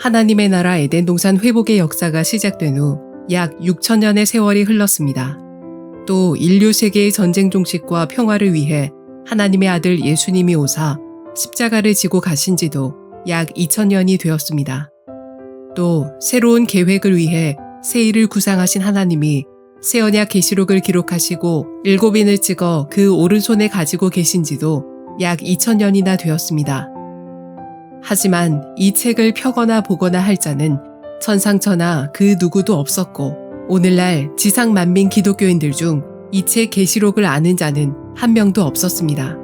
하나님의 나라 에덴 동산 회복의 역사가 시작된 후 약 6천년의 세월이 흘렀습니다. 또 인류 세계의 전쟁 종식과 평화를 위해 하나님의 아들 예수님이 오사 십자가를 지고 가신 지도 약 2000년이 되었습니다. 또 새로운 계획을 위해 새 일을 구상하신 하나님이 새 언약 계시록을 기록하시고 일곱인을 찍어 그 오른손에 가지고 계신 지도 약 2000년이나 되었습니다. 하지만 이 책을 펴거나 보거나 할 자는 천상천하 그 누구도 없었고 오늘날 지상 만민 기독교인들 중 이 책 계시록을 아는 자는 한 명도 없었습니다.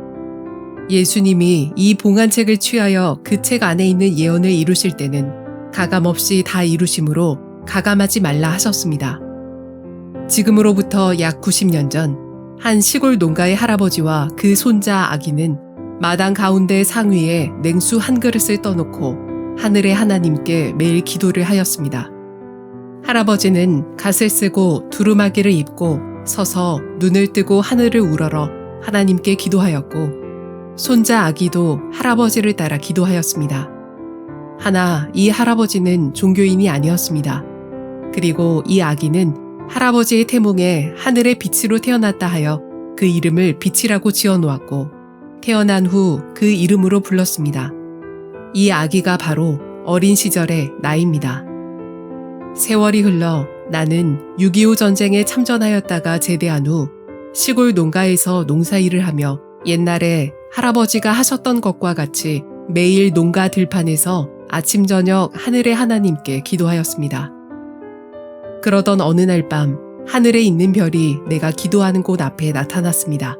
예수님이 이 봉안책을 취하여 그 책 안에 있는 예언을 이루실 때는 가감없이 다 이루심으로 가감하지 말라 하셨습니다. 지금으로부터 약 90년 전 한 시골 농가의 할아버지와 그 손자 아기는 마당 가운데 상위에 냉수 한 그릇을 떠놓고 하늘의 하나님께 매일 기도를 하였습니다. 할아버지는 갓을 쓰고 두루마기를 입고 서서 눈을 뜨고 하늘을 우러러 하나님께 기도하였고 손자 아기도 할아버지를 따라 기도하였습니다. 하나 이 할아버지는 종교인이 아니었습니다. 그리고 이 아기는 할아버지의 태몽에 하늘의 빛으로 태어났다 하여 그 이름을 빛이라고 지어 놓았고 태어난 후 그 이름으로 불렀습니다. 이 아기가 바로 어린 시절의 나입니다. 세월이 흘러 나는 6.25 전쟁에 참전하였다가 제대한 후 시골 농가에서 농사 일을 하며 옛날에 할아버지가 하셨던 것과 같이 매일 농가 들판에서 아침 저녁 하늘의 하나님께 기도하였습니다. 그러던 어느 날 밤 하늘에 있는 별이 내가 기도하는 곳 앞에 나타났습니다.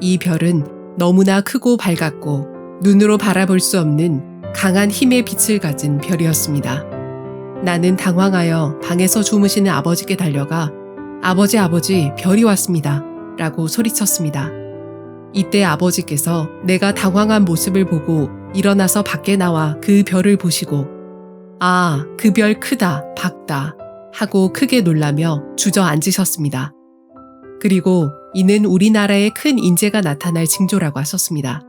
이 별은 너무나 크고 밝았고 눈으로 바라볼 수 없는 강한 힘의 빛을 가진 별이었습니다. 나는 당황하여 방에서 주무시는 아버지께 달려가 아버지 아버지 별이 왔습니다. 라고 소리쳤습니다. 이때 아버지께서 내가 당황한 모습을 보고 일어나서 밖에 나와 그 별을 보시고 아, 그 별 크다, 밝다 하고 크게 놀라며 주저앉으셨습니다. 그리고 이는 우리나라에 큰 인재가 나타날 징조라고 하셨습니다.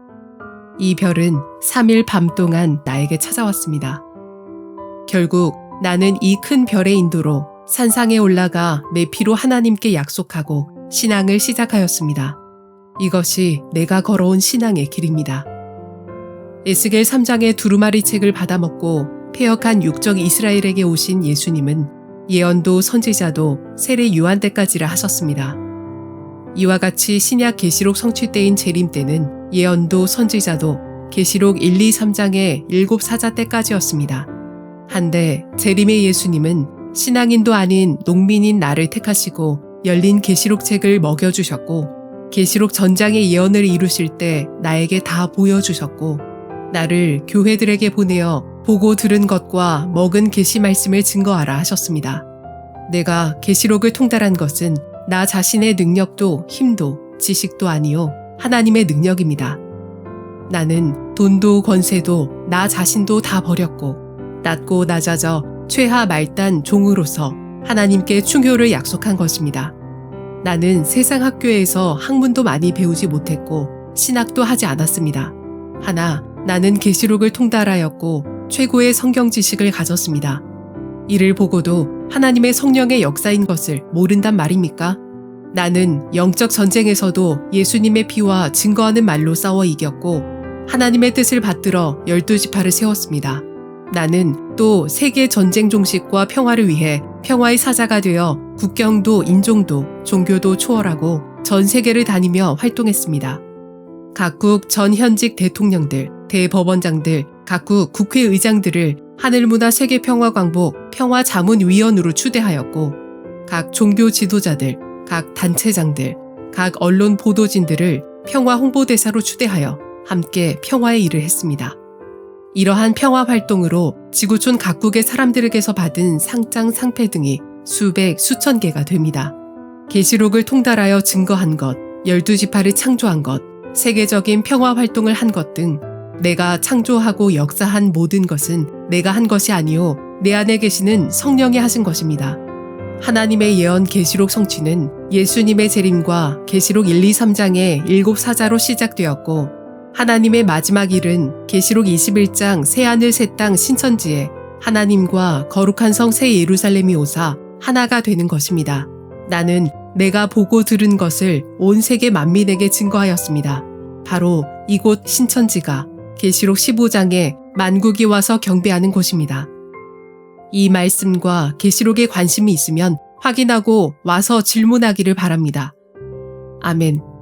이 별은 3일 밤 동안 나에게 찾아왔습니다. 결국 나는 이 큰 별의 인도로 산상에 올라가 내 피로 하나님께 약속하고 신앙을 시작하였습니다. 이것이 내가 걸어온 신앙의 길입니다. 에스겔 3장의 두루마리 책을 받아먹고 폐역한 육적 이스라엘에게 오신 예수님은 예언도 선지자도 세례 요한 때까지라 하셨습니다. 이와 같이 신약 계시록 성취 때인 재림 때는 예언도 선지자도 계시록 1, 2, 3장의 일곱 사자 때까지였습니다. 한데 재림의 예수님은 신앙인도 아닌 농민인 나를 택하시고 열린 계시록 책을 먹여주셨고 계시록 전장의 예언을 이루실 때 나에게 다 보여주셨고 나를 교회들에게 보내어 보고 들은 것과 먹은 계시 말씀을 증거하라 하셨습니다. 내가 계시록을 통달한 것은 나 자신의 능력도 힘도 지식도 아니요 하나님의 능력입니다. 나는 돈도 권세도 나 자신도 다 버렸고 낮고 낮아져 최하 말단 종으로서 하나님께 충효를 약속한 것입니다. 나는 세상 학교에서 학문도 많이 배우지 못했고 신학도 하지 않았습니다. 하나 나는 계시록을 통달하였고 최고의 성경 지식을 가졌습니다. 이를 보고도 하나님의 성령의 역사인 것을 모른단 말입니까? 나는 영적 전쟁에서도 예수님의 피와 증거하는 말로 싸워 이겼고 하나님의 뜻을 받들어 열두 지파를 세웠습니다. 나는 또 세계 전쟁 종식과 평화를 위해 평화의 사자가 되어 국경도 인종도 종교도 초월하고 전 세계를 다니며 활동했습니다. 각국 전 현직 대통령들, 대법원장들, 각국 국회의장들을 하늘문화 세계평화광복 평화자문위원으로 추대하였고 각 종교 지도자들, 각 단체장들, 각 언론 보도진들을 평화 홍보대사로 추대하여 함께 평화의 일을 했습니다. 이러한 평화 활동으로 지구촌 각국의 사람들에게서 받은 상장 상패 등이 수백, 수천 개가 됩니다. 계시록을 통달하여 증거한 것, 열두 지파를 창조한 것, 세계적인 평화 활동을 한 것 등 내가 창조하고 역사한 모든 것은 내가 한 것이 아니요 내 안에 계시는 성령이 하신 것입니다. 하나님의 예언 계시록 성취는 예수님의 재림과 계시록 1, 2, 3장의 일곱 사자로 시작되었고 하나님의 마지막 일은 계시록 21장 새 하늘 새 땅 신천지에 하나님과 거룩한 성 새 예루살렘이 오사 하나가 되는 것입니다. 나는 내가 보고 들은 것을 온 세계 만민에게 증거하였습니다. 바로 이곳 신천지가 계시록 15장에 만국이 와서 경배하는 곳입니다. 이 말씀과 계시록에 관심이 있으면 확인하고 와서 질문하기를 바랍니다. 아멘.